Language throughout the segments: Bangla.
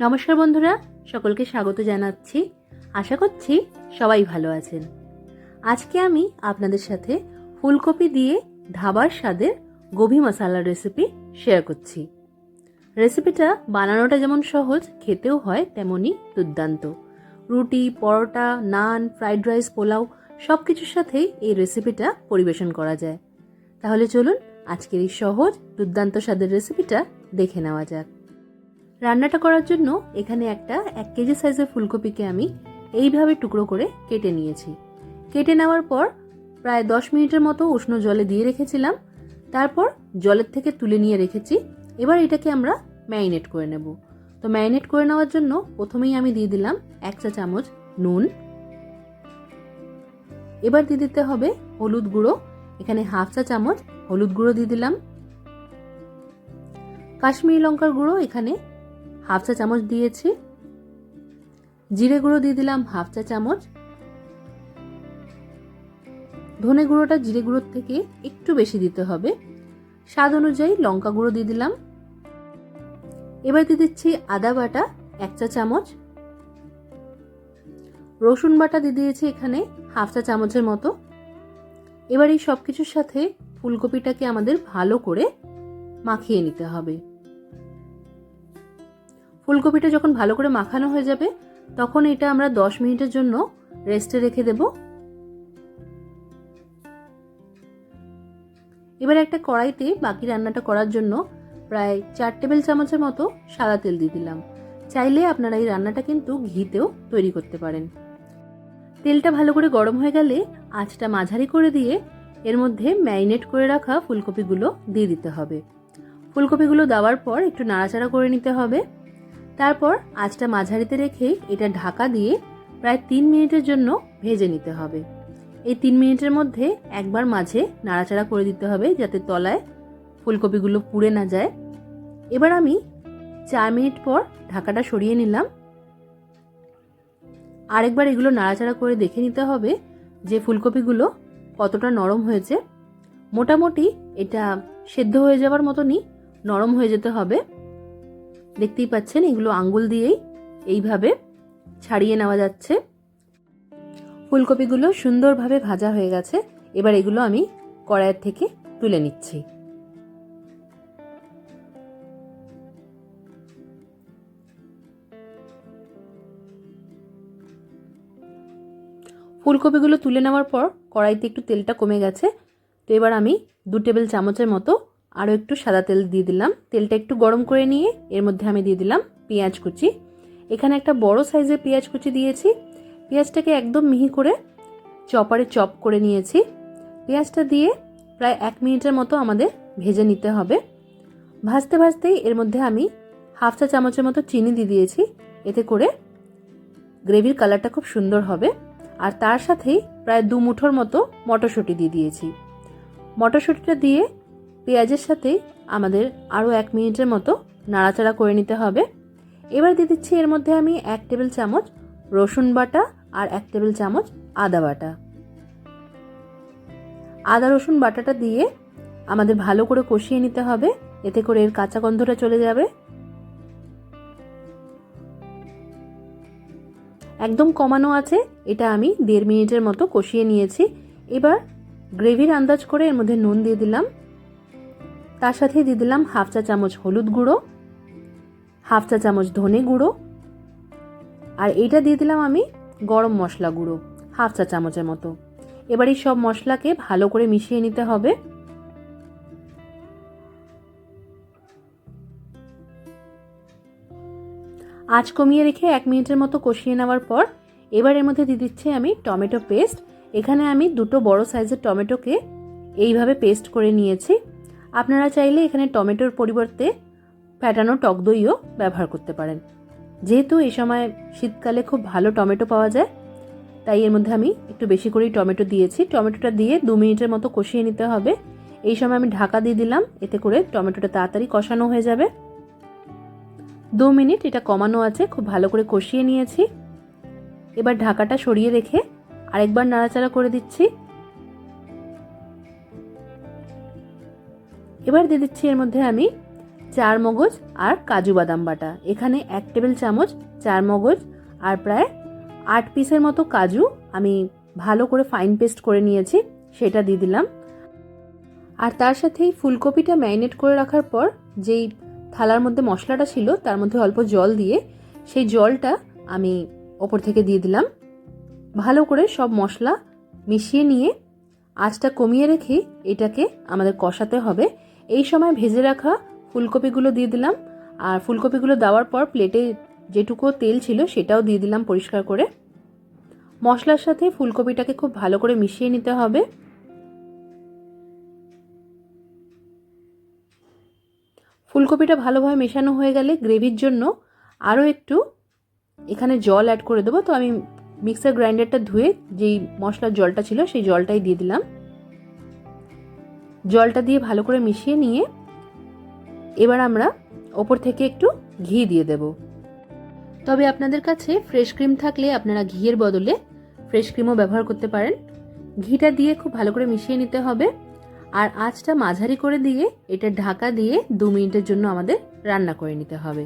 নমস্কার বন্ধুরা, সকলকে স্বাগত জানাচ্ছি। আশা করছি সবাই ভালো আছেন। আজকে আমি আপনাদের সাথে ফুলকপি দিয়ে ধাবার স্বাদের গোভি মশালার রেসিপি শেয়ার করছি। রেসিপিটা বানানোটা যেমন সহজ, খেতেও হয় তেমনই দুর্দান্ত। রুটি, পরোটা, নান ফ্রাইড রাইস পোলাও সব কিছুর সাথেই এই রেসিপিটা পরিবেশন করা যায়। তাহলে চলুন আজকের এই সহজ দুর্দান্ত স্বাদের রেসিপিটা দেখে নেওয়া যাক। রান্নাটা করার জন্য এখানে একটা এক কেজি সাইজের ফুলকপিকে আমি এইভাবে টুকরো করে কেটে নিয়েছি। কেটে নেওয়ার পর প্রায় দশ মিনিটের মতো উষ্ণ জলে দিয়ে রেখেছিলাম। তারপর জলের থেকে তুলে নিয়ে রেখেছি। এবার এটাকে আমরা ম্যারিনেট করে নেব। তো ম্যারিনেট করে নেওয়ার জন্য প্রথমেই আমি দিয়ে দিলাম এক চা চামচ নুন। এবার দিয়ে দিতে হবে হলুদ গুঁড়ো। এখানে হাফ চা চামচ হলুদ গুঁড়ো দিয়ে দিলাম। কাশ্মীরি লঙ্কার গুঁড়ো এখানে হাফ চা চামচ দিয়েছি। জিরে গুঁড়ো দিয়ে দিলাম হাফ চা চামচ। ধনে গুঁড়োটা জিরে গুঁড়োর থেকে একটু বেশি দিতে হবে। স্বাদ অনুযায়ী লঙ্কা গুঁড়ো দিয়ে দিলাম। এবার দিয়ে দিচ্ছি আদা বাটা এক চা চামচ। রসুন বাটা দিয়ে দিয়েছি এখানে হাফ চা চামচের মতো। এবার এই সব কিছুর সাথে ফুলকপিটাকে আমাদের ভালো করে মাখিয়ে নিতে হবে। ফুলকপিটা যখন ভালো করে মাখানো হয়ে যাবে, তখন এটা আমরা দশ মিনিটের জন্য রেস্টে রেখে দেব। এবার একটা কড়াইতে বাকি রান্নাটা করার জন্য প্রায় চার টেবিল চামচের মতো সাদা তেল দিয়ে দিলাম। চাইলে আপনারা এই রান্নাটা কিন্তু ঘিতেও তৈরি করতে পারেন। তেলটা ভালো করে গরম হয়ে গেলে আঁচটা মাঝারি করে দিয়ে এর মধ্যে ম্যারিনেট করে রাখা ফুলকপিগুলো দিয়ে দিতে হবে। ফুলকপিগুলো দেওয়ার পর একটু নাড়াচাড়া করে নিতে হবে। তারপর আঁচটা মাঝারিতে রেখে এটা ঢাকা দিয়ে প্রায় তিন মিনিটের জন্য ভেজে নিতে হবে। এই তিন মিনিটের মধ্যে একবার মাঝে নাড়াচাড়া করে দিতে হবে যাতে তলায় ফুলকপিগুলো পুড়ে না যায়। এবার আমি চার মিনিট পর ঢাকাটা সরিয়ে নিলাম। আরেকবার এগুলো নাড়াচাড়া করে দেখে নিতে হবে যে ফুলকপিগুলো কতটা নরম হয়েছে? মোটামুটি এটা সেদ্ধ হয়ে যাওয়ার মতনই নরম হয়ে যেতে হবে। দেখতেই পাচ্ছেন এগুলো আঙ্গুল দিয়েই এইভাবে ছাড়িয়ে নেওয়া যাচ্ছে। ফুলকপিগুলো সুন্দরভাবে ভাজা হয়ে গেছে। এবার এগুলো আমি কড়াইয়ের থেকে তুলে নিচ্ছি। ফুলকপিগুলো তুলে নেওয়ার পর কড়াইতে একটু তেলটা কমে গেছে। তো এবার আমি দু টেবিল চামচের মতো আরও একটু সাদা তেল দিয়ে দিলাম। তেলটা একটু গরম করে নিয়ে এর মধ্যে আমি দিয়ে দিলাম পেঁয়াজ কুচি। এখানে একটা বড় সাইজের পেঁয়াজ কুচি দিয়েছি। পেঁয়াজটাকে একদম মিহি করে চপারে চপ করে নিয়েছি। পেঁয়াজটা দিয়ে প্রায় এক মিনিটের মতো আমাদের ভেজে নিতে হবে। ভাজতে ভাজতেই এর মধ্যে আমি হাফ চা চামচের মতো চিনি দিয়ে দিয়েছি। এতে করে গ্রেভির কালারটা খুব সুন্দর হবে। আর তার সাথেই প্রায় দু মুঠোর মতো মটরশুঁটি দিয়ে দিয়েছি। মটরশুঁটিটা দিয়ে পেঁয়াজের সাথে আমাদের আরও এক মিনিটের মতো নাড়াচাড়া করে নিতে হবে। এবার দিয়ে দিচ্ছি এর মধ্যে আমি এক টেবিল চামচ রসুন বাটা আর এক টেবিল চামচ আদা বাটা। আদা রসুন বাটাটা দিয়ে আমাদের ভালো করে কষিয়ে নিতে হবে, এতে করে এর কাঁচা গন্ধটা চলে যাবে। একদম কমানো আছে। এটা আমি দেড় মিনিটের মতো কষিয়ে নিয়েছি। এবার গ্রেভির আন্দাজ করে এর মধ্যে নুন দিয়ে দিলাম। তার সাথে দিয়ে দিলাম হাফ চা চামচ হলুদ গুঁড়ো, হাফ চা চামচ ধনে গুঁড়ো, আর এইটা দিয়ে দিলাম আমি গরম মশলা গুঁড়ো, হাফ চা চামচের মতো। এবার এই সব মশলাকে ভালো করে মিশিয়ে নিতে হবে। আঁচ কমিয়ে রেখে এক মিনিটের মতো কষিয়ে নেওয়ার পর, এবার এর মধ্যে দিয়ে দিচ্ছি আমি টমেটো পেস্ট। এখানে আমি দুটো বড় সাইজের টমেটোকে এইভাবে পেস্ট করে নিয়েছি। আপনারা চাইলে এখানে টমেটোর পরিবর্তে ফ্যাটানো টক দইও ব্যবহার করতে পারেন। যেহেতু এই সময় শীতকালে খুব ভালো টমেটো পাওয়া যায়, তাই এর মধ্যে আমি একটু বেশি করেই টমেটো দিয়েছি। টমেটোটা দিয়ে দু মিনিটের মতো কষিয়ে নিতে হবে। এই সময় আমি ঢাকা দিয়ে দিলাম, এতে করে টমেটোটা তাড়াতাড়ি কষানো হয়ে যাবে। দু মিনিট, এটা কমানো আছে, খুব ভালো করে কষিয়ে নিয়েছি। এবার ঢাকাটা সরিয়ে রেখে আরেকবার নাড়াচাড়া করে দিচ্ছি। এবার দিয়ে দিচ্ছি এর মধ্যে আমি চার মগজ আর কাজু বাদাম বাটা। এখানে এক টেবিল চামচ চার মগজ আর প্রায় আট পিসের মতো কাজু আমি ভালো করে ফাইন পেস্ট করে নিয়েছি, সেটা দিয়ে দিলাম। আর তার সাথেই ফুলকপিটা ম্যারিনেট করে রাখার পর যেই থালার মধ্যে মশলাটা ছিল, তার মধ্যে অল্প জল দিয়ে সেই জলটা আমি ওপর থেকে দিয়ে দিলাম। ভালো করে সব মশলা মিশিয়ে নিয়ে আঁচটা কমিয়ে রেখে এটাকে আমাদের কষাতে হবে। এই সময় ভেজে রাখা ফুলকপিগুলো দিয়ে দিলাম। আর ফুলকপিগুলো দেওয়ার পর প্লেটে যেটুকু তেল ছিল সেটাও দিয়ে দিলাম পরিষ্কার করে। মশলার সাথে ফুলকপিটাকে খুব ভালো করে মিশিয়ে নিতে হবে। ফুলকপিটা ভালোভাবে মেশানো হয়ে গেলে গ্রেভির জন্য আরও একটু এখানে জল অ্যাড করে দেবো। তো আমি মিক্সার গ্রাইন্ডারটা ধুয়ে যেই মশলার জলটা ছিল সেই জলটাই দিয়ে দিলাম। জলটা দিয়ে ভালো করে মিশিয়ে নিয়ে এবার আমরা ওপর থেকে একটু ঘি দিয়ে দেব। তবে আপনাদের কাছে ফ্রেশ ক্রিম থাকলে আপনারা ঘিয়ের বদলে ফ্রেশ ক্রিমও ব্যবহার করতে পারেন। ঘিটা দিয়ে খুব ভালো করে মিশিয়ে নিতে হবে। আর আঁচটা মাঝারি করে দিয়ে এটা ঢাকা দিয়ে দু মিনিটের জন্য আমাদের রান্না করে নিতে হবে।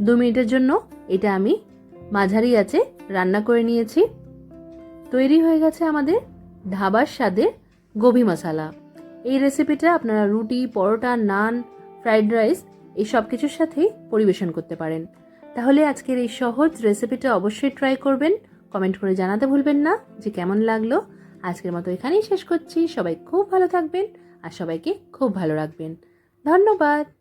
দু মিনিটের জন্য এটা আমি মাঝারি আছে রান্না করে নিয়েছি। তৈরি হয়ে গেছে আমাদের ধাবার স্বাদের গোবি মশালা। এই রেসিপিটা আপনারা রুটি, পরোটা, নান, ফ্রাইড রাইস এই সব কিছুর সাথেই পরিবেশন করতে পারেন। তাহলে আজকের এই সহজ রেসিপিটা অবশ্যই ট্রাই করবেন। কমেন্ট করে জানাতে ভুলবেন না যে কেমন লাগল। আজকের মতো এখানেই শেষ করছি। সবাই খুব ভালো থাকবেন আর সবাইকে খুব ভালো রাখবেন। ধন্যবাদ।